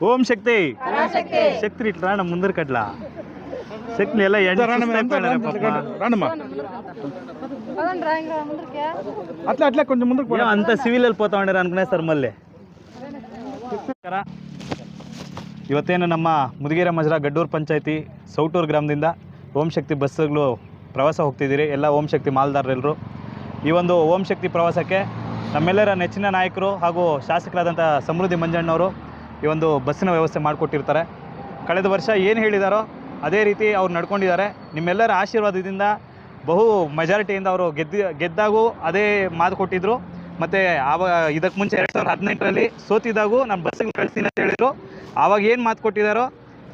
ఓం శక్తి శక్తి ఇట్లా రాండి ముందర కట్లా శక్తి ఎలా రాండమ్మా అట్లా అట్లా కొంచెం ముందుకు పోరా. అంత సివిల్ వెళ్ళిపోతా ఉండారు అనుకునే ಸರ್ ಮಲ್ಲಿ ಇವತ್ತೇನು ನಮ್ಮ ಮುದಿಗೆರೆ ಮಜರಾ ಗಡ್ಡೂರು ಪಂಚಾಯತಿ ಸೌಟೂರು ಗ್ರಾಮದಿಂದ ಓಂ ಶಕ್ತಿ ಬಸ್ಸುಗಳು ಪ್ರವಾಸ ಹೋಗ್ತಿದ್ದೀರಿ ಎಲ್ಲ ಓಂ ಶಕ್ತಿ ಮಾಲ್ದಾರರೆಲ್ಲರೂ ಈ ಒಂದು ಓಂ ಶಕ್ತಿ ಪ್ರವಾಸಕ್ಕೆ ನಮ್ಮೆಲ್ಲರ ನೆಚ್ಚಿನ ನಾಯಕರು ಹಾಗೂ ಶಾಸಕರಾದಂಥ ಸಮೃದ್ಧಿ ಮಂಜಣ್ಣವರು ಈ ಒಂದು ಬಸ್ಸಿನ ವ್ಯವಸ್ಥೆ ಮಾಡಿಕೊಟ್ಟಿರ್ತಾರೆ. ಕಳೆದ ವರ್ಷ ಏನು ಹೇಳಿದಾರೋ ಅದೇ ರೀತಿ ಅವ್ರು ನಡ್ಕೊಂಡಿದ್ದಾರೆ. ನಿಮ್ಮೆಲ್ಲರ ಆಶೀರ್ವಾದದಿಂದ ಬಹು ಮೆಜಾರಿಟಿಯಿಂದ ಅವರು ಗೆದ್ದಿ, ಗೆದ್ದಾಗೂ ಅದೇ ಮಾತು ಕೊಟ್ಟಿದ್ರು. ಮತ್ತು ಆವಾಗ ಇದಕ್ಕೆ ಮುಂಚೆ ಎರಡು ಸಾವಿರದ ಹದಿನೆಂಟರಲ್ಲಿ ಸೋತಿದ್ದಾಗೂ ನಾನು ಬಸ್ಸಿಗೆ ಕಳಿಸ್ತೀನಿ ಅಂತ ಹೇಳಿದರು. ಆವಾಗ ಏನು ಮಾತು ಕೊಟ್ಟಿದ್ದಾರೋ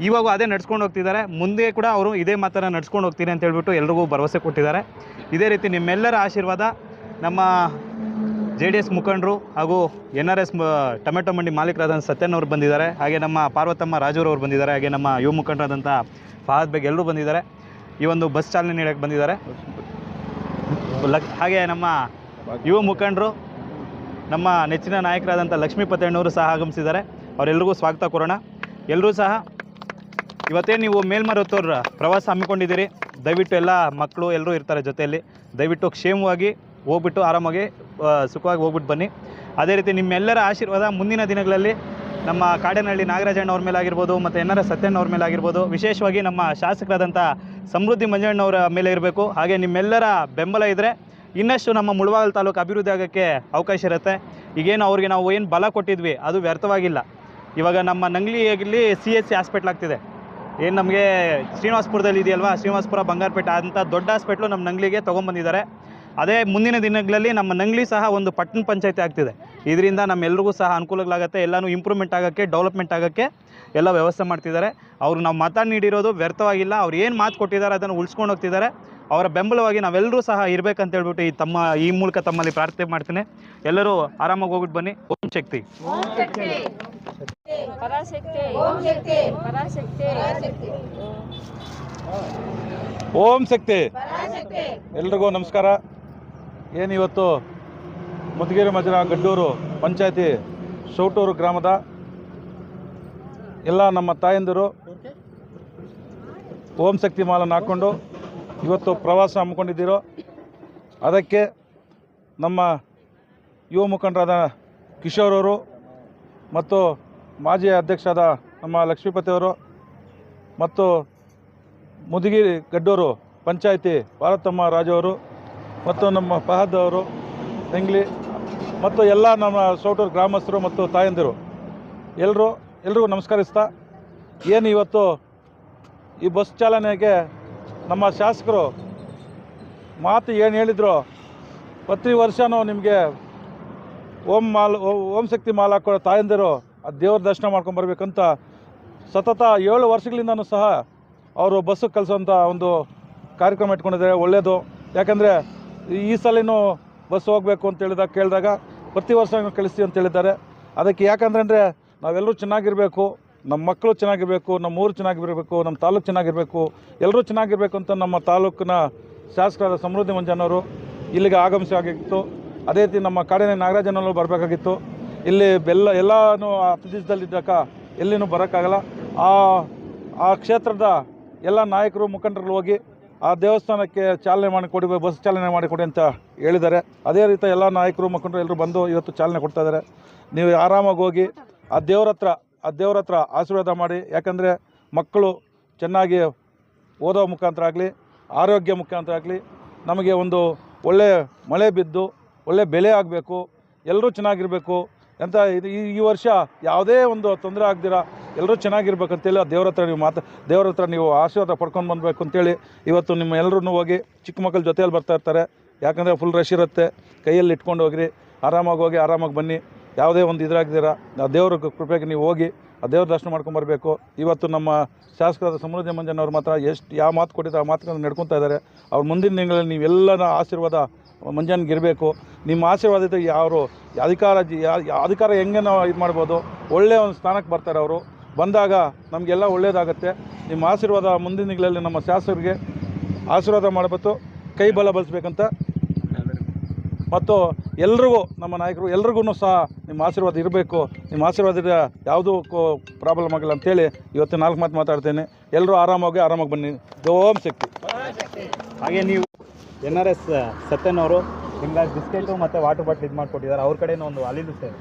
ಇವಾಗ ಅದೇ ನಡ್ಸ್ಕೊಂಡು ಹೋಗ್ತಿದ್ದಾರೆ. ಮುಂದೆ ಕೂಡ ಅವರು ಇದೇ ಮಾತನ್ನು ನಡ್ಸ್ಕೊಂಡು ಹೋಗ್ತೀನಿ ಅಂತ ಹೇಳ್ಬಿಟ್ಟು ಎಲ್ರಿಗೂ ಭರವಸೆ ಕೊಟ್ಟಿದ್ದಾರೆ. ಇದೇ ರೀತಿ ನಿಮ್ಮೆಲ್ಲರ ಆಶೀರ್ವಾದ, ನಮ್ಮ ಜೆ ಡಿ ಎಸ್ ಮುಖಂಡರು ಹಾಗೂ ಎನ್ ಆರ್ ಎಸ್ ಟೊಮೆಟೊ ಮಂಡಿ ಮಾಲೀಕರಾದಂಥ ಸತ್ಯನ್ ಅವರು ಬಂದಿದ್ದಾರೆ. ಹಾಗೆ ನಮ್ಮ ಪಾರ್ವತಮ್ಮ ರಾಜೂರವ್ರು ಬಂದಿದ್ದಾರೆ. ಹಾಗೆ ನಮ್ಮ ಯುವ ಮುಖಂಡರಾದಂಥ ಫಹದ್ ಬೇಗ್ ಎಲ್ಲರೂ ಬಂದಿದ್ದಾರೆ. ಈ ಒಂದು ಬಸ್ ಚಾಲನೆ ನೀಡೋಕ್ಕೆ ಬಂದಿದ್ದಾರೆ. ಹಾಗೆ ನಮ್ಮ ಯುವ ಮುಖಂಡರು, ನಮ್ಮ ನೆಚ್ಚಿನ ನಾಯಕರಾದಂಥ ಲಕ್ಷ್ಮೀ ಪತಣ್ಣವರು ಸಹ ಆಗಮಿಸಿದ್ದಾರೆ. ಅವರೆಲ್ಲರಿಗೂ ಸ್ವಾಗತ ಕೋರೋಣ. ಎಲ್ಲರೂ ಸಹ ಇವತ್ತೇ ನೀವು ಮೇಲ್ಮರತ್ತವ್ರ ಪ್ರವಾಸ ಹಮ್ಮಿಕೊಂಡಿದ್ದೀರಿ. ದಯವಿಟ್ಟು ಎಲ್ಲ ಮಕ್ಕಳು ಎಲ್ಲರೂ ಇರ್ತಾರೆ ಜೊತೆಯಲ್ಲಿ. ದಯವಿಟ್ಟು ಕ್ಷೇಮವಾಗಿ ಹೋಗ್ಬಿಟ್ಟು ಆರಾಮಾಗಿ ಸುಖವಾಗಿ ಹೋಗ್ಬಿಟ್ಟು ಬನ್ನಿ. ಅದೇ ರೀತಿ ನಿಮ್ಮೆಲ್ಲರ ಆಶೀರ್ವಾದ ಮುಂದಿನ ದಿನಗಳಲ್ಲಿ ನಮ್ಮ ಕಾಡೇನಹಳ್ಳಿ ನಾಗರಾಜಣ್ಣ ಅವ್ರ ಮೇಲೆ ಆಗಿರ್ಬೋದು ಮತ್ತು ಎನ್ ಆರ್ ಎಸ್ ಅವ್ರ ಮೇಲೆ ಆಗಿರ್ಬೋದು ವಿಶೇಷವಾಗಿ ನಮ್ಮ ಶಾಸಕರಾದಂಥ ಸಮೃದ್ಧಿ ಮಂಜಣ್ಣವರ ಮೇಲೆ ಇರಬೇಕು. ಹಾಗೆ ನಿಮ್ಮೆಲ್ಲರ ಬೆಂಬಲ ಇದ್ದರೆ ಇನ್ನಷ್ಟು ನಮ್ಮ ಮುಳವಾಗಲ್ ತಾಲೂಕು ಅಭಿವೃದ್ಧಿ ಆಗೋಕ್ಕೆ ಅವಕಾಶ ಇರುತ್ತೆ. ಈಗೇನು ಅವ್ರಿಗೆ ನಾವು ಏನು ಬಲ ಕೊಟ್ಟಿದ್ವಿ, ಅದು ವ್ಯರ್ಥವಾಗಿಲ್ಲ. ಇವಾಗ ನಮ್ಮ ನಂಗ್ಲಿಯಲ್ಲಿ ಸಿ ಎಚ್ ಸಿ ಹಾಸ್ಪಿಟ್ಲ್ ಆಗ್ತಿದೆ. ಏನು ನಮಗೆ ಶ್ರೀನಿವಾಸಪುರದಲ್ಲಿ ಇದೆಯಲ್ವಾ? ಶ್ರೀನಿವಾಸಪುರ ಬಂಗಾರಪೇಟೆ ಅಂಥ ದೊಡ್ಡ ಹಾಸ್ಪಿಟ್ಲು ನಮ್ಮ ನಂಗ್ಲಿಗೆ ತೊಗೊಂಬಂದಿದ್ದಾರೆ. ಅದೇ ಮುಂದಿನ ದಿನಗಳಲ್ಲಿ ನಮ್ಮ ನಂಗ್ಲಿ ಸಹ ಒಂದು ಪಟ್ಟಣ ಪಂಚಾಯತಿ ಆಗ್ತಿದೆ. ಇದರಿಂದ ನಮ್ಮೆಲ್ರಿಗೂ ಸಹ ಅನುಕೂಲಗಳಾಗುತ್ತೆ. ಎಲ್ಲನೂ ಇಂಪ್ರೂವ್ಮೆಂಟ್ ಆಗೋಕ್ಕೆ ಡೆವಲಪ್ಮೆಂಟ್ ಆಗೋಕ್ಕೆ ಎಲ್ಲ ವ್ಯವಸ್ಥೆ ಮಾಡ್ತಿದ್ದಾರೆ. ಅವರು ನಾವು ಮತ ನೀಡಿರೋದು ವ್ಯರ್ಥವಾಗಿಲ್ಲ. ಅವ್ರು ಏನು ಮಾತು ಕೊಟ್ಟಿದ್ದಾರೆ ಅದನ್ನು ಉಳಿಸ್ಕೊಂಡು ಹೋಗ್ತಿದ್ದಾರೆ. ಅವರ ಬೆಂಬಲವಾಗಿ ನಾವೆಲ್ಲರೂ ಸಹ ಇರಬೇಕಂತ ಹೇಳ್ಬಿಟ್ಟು ಈ ತಮ್ಮ ಈ ಮೂಲಕ ತಮ್ಮಲ್ಲಿ ಪ್ರಾರ್ಥನೆ ಮಾಡ್ತೀನಿ. ಎಲ್ಲರೂ ಆರಾಮಾಗಿ ಹೋಗ್ಬಿಟ್ಟು ಬನ್ನಿ. ಓಂ ಶಕ್ತಿ. ಪರಾಶಕ್ತಿ. ಓಂ ಶಕ್ತಿ. ಪರಾಶಕ್ತಿ. ಓಂ. ಶಕ್ತಿ. ಎಲ್ರಿಗೂ ನಮಸ್ಕಾರ. ಏನಿವತ್ತು? ಮುದಗಿರಿ ಮಜರ ಗಡ್ಡೂರು ಪಂಚಾಯತಿ ಸೌಟೂರು ಗ್ರಾಮದ ಎಲ್ಲ ನಮ್ಮ ತಾಯಂದಿರು ಓಂ ಶಕ್ತಿ ಮಾಲನ್ನು ಹಾಕ್ಕೊಂಡು ಇವತ್ತು ಪ್ರವಾಸ ಹಮ್ಮಿಕೊಂಡಿದ್ದೀರೋ, ಅದಕ್ಕೆ ನಮ್ಮ ಯುವ ಮುಖಂಡರಾದ ಕಿಶೋರ್ ಅವರು ಮತ್ತು ಮಾಜಿ ಅಧ್ಯಕ್ಷರಾದ ನಮ್ಮ ಲಕ್ಷ್ಮೀಪತಿಯವರು ಮತ್ತು ಮುದುಗಿರಿ ಗಡ್ಡೂರು ಪಂಚಾಯತಿ ಭಾರತಮ್ಮ ರಾಜವರು ಮತ್ತು ನಮ್ಮ ಫಹದ್ ಅವರು ತೆಂಗ್ಲಿ ಮತ್ತು ಎಲ್ಲ ನಮ್ಮ ಸೌಟೂರು ಗ್ರಾಮಸ್ಥರು ಮತ್ತು ತಾಯಂದಿರು ಎಲ್ಲರೂ ಎಲ್ರಿಗೂ ನಮಸ್ಕರಿಸ್ತಾ, ಏನು ಇವತ್ತು ಈ ಬಸ್ ಚಾಲನೆಗೆ ನಮ್ಮ ಶಾಸಕರು ಮಾತು ಏನು ಹೇಳಿದ್ರು, ಪ್ರತಿ ವರ್ಷನೂ ನಿಮಗೆ ಓಂ ಮಾಲ್, ಓಂ ಶಕ್ತಿ ಮಾಲ್ ಹಾಕೋ ತಾಯಂದಿರು ಆ ದೇವ್ರ ದರ್ಶನ ಮಾಡ್ಕೊಂಡು ಬರ್ಬೇಕಂತ ಸತತ ಏಳು ವರ್ಷಗಳಿಂದನೂ ಸಹ ಅವರು ಬಸ್ಸಿಗೆ ಕಲಿಸೋಂಥ ಒಂದು ಕಾರ್ಯಕ್ರಮ ಇಟ್ಕೊಂಡಿದ್ದಾರೆ ಒಳ್ಳೆಯದು ಯಾಕಂದರೆ ಈ ಸಲಿನೂ ಬಸ್ ಹೋಗಬೇಕು ಅಂತ ಹೇಳಿದಾಗ ಕೇಳಿದಾಗ ಪ್ರತಿ ವರ್ಷ ಕಳಿಸ್ತೀವಿ ಅಂತ ಹೇಳಿದ್ದಾರೆ. ಅದಕ್ಕೆ ಯಾಕಂದ್ರೆ ನಾವೆಲ್ಲರೂ ಚೆನ್ನಾಗಿರಬೇಕು, ನಮ್ಮ ಮಕ್ಕಳು ಚೆನ್ನಾಗಿರಬೇಕು, ನಮ್ಮ ಊರು ಚೆನ್ನಾಗಿರಬೇಕು, ನಮ್ಮ ತಾಲೂಕು ಚೆನ್ನಾಗಿರಬೇಕು, ಎಲ್ಲರೂ ಚೆನ್ನಾಗಿರಬೇಕು ಅಂತ ನಮ್ಮ ತಾಲೂಕಿನ ಶಾಸಕರಾದ ಸಮೃದ್ಧಿ ಮಂಜನವರು ಇಲ್ಲಿಗೆ ಆಗಮಿಸಬೇಕಾಗಿತ್ತು ಅದೇ ರೀತಿ ನಮ್ಮ ಕಾಡಿನ ನಾಗರಾಜನಲ್ಲೂ ಬರಬೇಕಾಗಿತ್ತು. ಇಲ್ಲಿ ಬೆಲ್ಲ ಎಲ್ಲನೂ ಹತ್ತು ಪ್ರದೇಶದಲ್ಲಿದ್ದಕ್ಕ ಎಲ್ಲಿನೂ ಬರೋಕ್ಕಾಗಲ್ಲ. ಆ ಆ ಕ್ಷೇತ್ರದ ಎಲ್ಲ ನಾಯಕರು ಮುಖಂಡರು ಹೋಗಿ ಆ ದೇವಸ್ಥಾನಕ್ಕೆ ಚಾಲನೆ ಮಾಡಿಕೊಡಿ ಬಸ್ ಚಾಲನೆ ಮಾಡಿಕೊಡಿ ಅಂತ ಹೇಳಿದ್ದಾರೆ. ಅದೇ ರೀತಿ ಎಲ್ಲ ನಾಯಕರು, ಮುಖಂಡರು ಎಲ್ಲರೂ ಬಂದು ಇವತ್ತು ಚಾಲನೆ ಕೊಡ್ತಾ ಇದ್ದಾರೆ. ನೀವು ಆರಾಮಾಗಿ ಹೋಗಿ ಆ ದೇವ್ರ ಹತ್ರ, ಆ ದೇವ್ರ ಹತ್ರ ಆಶೀರ್ವಾದ ಮಾಡಿ. ಯಾಕಂದರೆ ಮಕ್ಕಳು ಚೆನ್ನಾಗಿ ಓದೋ ಮುಖಾಂತರ ಆಗಲಿ, ಆರೋಗ್ಯ ಮುಖಾಂತರ ಆಗಲಿ, ನಮಗೆ ಒಂದು ಒಳ್ಳೆ ಮಳೆ ಬಿದ್ದು, ಒಳ್ಳೆ ಬೆಲೆ ಆಗಬೇಕು, ಎಲ್ಲರೂ ಚೆನ್ನಾಗಿರಬೇಕು ಅಂತ ಇದು ಈ ಈ ವರ್ಷ ಯಾವುದೇ ಒಂದು ತೊಂದರೆ ಆಗ್ದಿರ ಎಲ್ಲರೂ ಚೆನ್ನಾಗಿರ್ಬೇಕಂತೇಳಿ ಆ ದೇವ್ರ ಹತ್ರ ನೀವು ಮಾತು, ದೇವ್ರ ಹತ್ರ ನೀವು ಆಶೀರ್ವಾದ ಪಡ್ಕೊಂಡು ಬಂದಬೇಕು ಅಂತೇಳಿ ಇವತ್ತು ನಿಮ್ಮ ಎಲ್ಲರೂ ಹೋಗಿ ಚಿಕ್ಕ ಮಕ್ಕಳ ಜೊತೆಯಲ್ಲಿ ಬರ್ತಾ ಇರ್ತಾರೆ. ಯಾಕಂದರೆ ಫುಲ್ ರಶ್ ಇರುತ್ತೆ. ಕೈಯಲ್ಲಿ ಇಟ್ಕೊಂಡು ಹೋಗಿರಿ. ಆರಾಮಾಗಿ ಹೋಗಿ ಆರಾಮಾಗಿ ಬನ್ನಿ. ಯಾವುದೇ ಒಂದು ಇದ್ರಾಗಿದ್ದೀರ ಆ ದೇವ್ರ ಕೃಪೆಗೆ ನೀವು ಹೋಗಿ ಆ ದೇವ್ರ ದರ್ಶನ ಮಾಡ್ಕೊಂಬರ್ಬೇಕು ಇವತ್ತು ನಮ್ಮ ಶಾಸಕರಾದ ಸಮೃದ್ಧಿ ಮಂಜನವ್ರು ಮಾತ್ರ ಎಷ್ಟು, ಯಾವ ಮಾತು ಕೊಟ್ಟಿದ್ದಾರೆ ಆ ಮಾತುಗಳನ್ನು ನಡ್ಕೊತಾ ಇದ್ದಾರೆ. ಅವ್ರ ಮುಂದಿನ ದಿನಗಳಲ್ಲಿ ನೀವೆಲ್ಲರ ಆಶೀರ್ವಾದ ಮಂಜನ್ಗೆ ಇರಬೇಕು ನಿಮ್ಮ ಆಶೀರ್ವಾದ ಇದ್ದರೆ ಯಾರು ಅಧಿಕಾರ ಅಧಿಕಾರ ಹೆಂಗೆ ನಾವು ಇದು ಮಾಡ್ಬೋದು. ಒಳ್ಳೆಯ ಒಂದು ಸ್ಥಾನಕ್ಕೆ ಬರ್ತಾರೆ ಅವರು. ಬಂದಾಗ ನಮಗೆಲ್ಲ ಒಳ್ಳೆಯದಾಗುತ್ತೆ ನಿಮ್ಮ ಆಶೀರ್ವಾದ ಮುಂದಿನ ದಿನಗಳಲ್ಲಿ ನಮ್ಮ ಶಾಸಕರಿಗೆ ಆಶೀರ್ವಾದ ಮಾಡಬೇಕು ಕೈ ಬಲ ಬಳಸ್ಬೇಕಂತ ಮತ್ತು ಎಲ್ರಿಗೂ, ನಮ್ಮ ನಾಯಕರು ಎಲ್ರಿಗೂ ಸಹ ನಿಮ್ಮ ಆಶೀರ್ವಾದ ಇರಬೇಕು. ನಿಮ್ಮ ಆಶೀರ್ವಾದ ಯಾವುದೂ ಪ್ರಾಬ್ಲಮ್ ಆಗಿಲ್ಲ ಅಂತೇಳಿ ಇವತ್ತು ನಾಲ್ಕು ಮಾತು ಮಾತಾಡ್ತೇನೆ. ಎಲ್ಲರೂ ಆರಾಮಾಗಿ ಆರಾಮಾಗಿ ಬನ್ನಿ. ಓಂ ಶಕ್ತಿ. ಹಾಗೆ ನೀವು ಎನ್ ಆರ್ ಎಸ್, ಸತ್ಯನ್ ಅವರು ನಿಮ್ಗಾಗಿ ಬಿಸ್ಕೆಟು ಮತ್ತು ವಾಟರ್ ಬಾಟ್ಲ್ ಇದು ಮಾಡಿಕೊಟ್ಟಿದ್ದಾರೆ ಅವ್ರ ಕಡೆಯೂ ಒಂದು ಅಲಿಲು ಸೇವೆ.